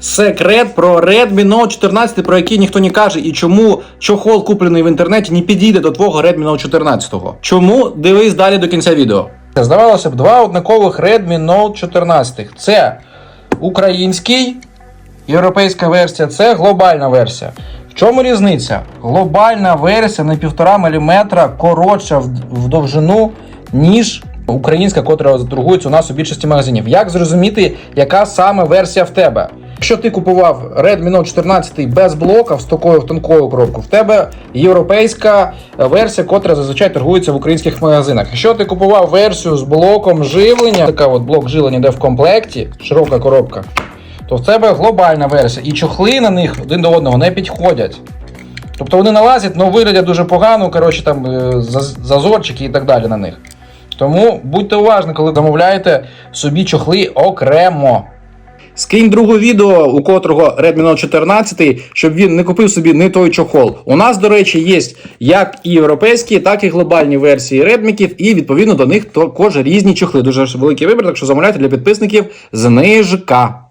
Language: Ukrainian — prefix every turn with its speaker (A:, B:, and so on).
A: Секрет про Redmi Note 14, про який ніхто не каже, і чому чохол, куплений в інтернеті, не підійде до твого Redmi Note 14. Чому? Дивись далі до кінця відео. Здавалося б, два однакових Redmi Note 14. Це український, європейська версія, це глобальна версія. В чому різниця? Глобальна версія на 1,5 мм коротша в, довжину, ніж українська, котра торгується у нас у більшості магазинів. Як зрозуміти, яка саме версія в тебе? Якщо ти купував Redmi Note 14 без блока з такою тонкою коробкою, в тебе європейська версія, котра зазвичай торгується в українських магазинах. Якщо ти купував версію з блоком живлення, така от блок живлення, де в комплекті широка коробка, то в тебе глобальна версія, і чохли на них один до одного не підходять. Тобто вони налазять, але виглядять дуже погано, коротше, там е, зазорчики і так далі на них. Тому будьте уважні, коли замовляєте собі чохли окремо. Скинь друге відео, у котрого Redmi Note 14, щоб він не купив собі не той чохол. У нас, до речі, є як і європейські, так і глобальні версії Redmi, і відповідно до них також різні чохли. Дуже великий вибір, так що замовляйте для підписників знижка.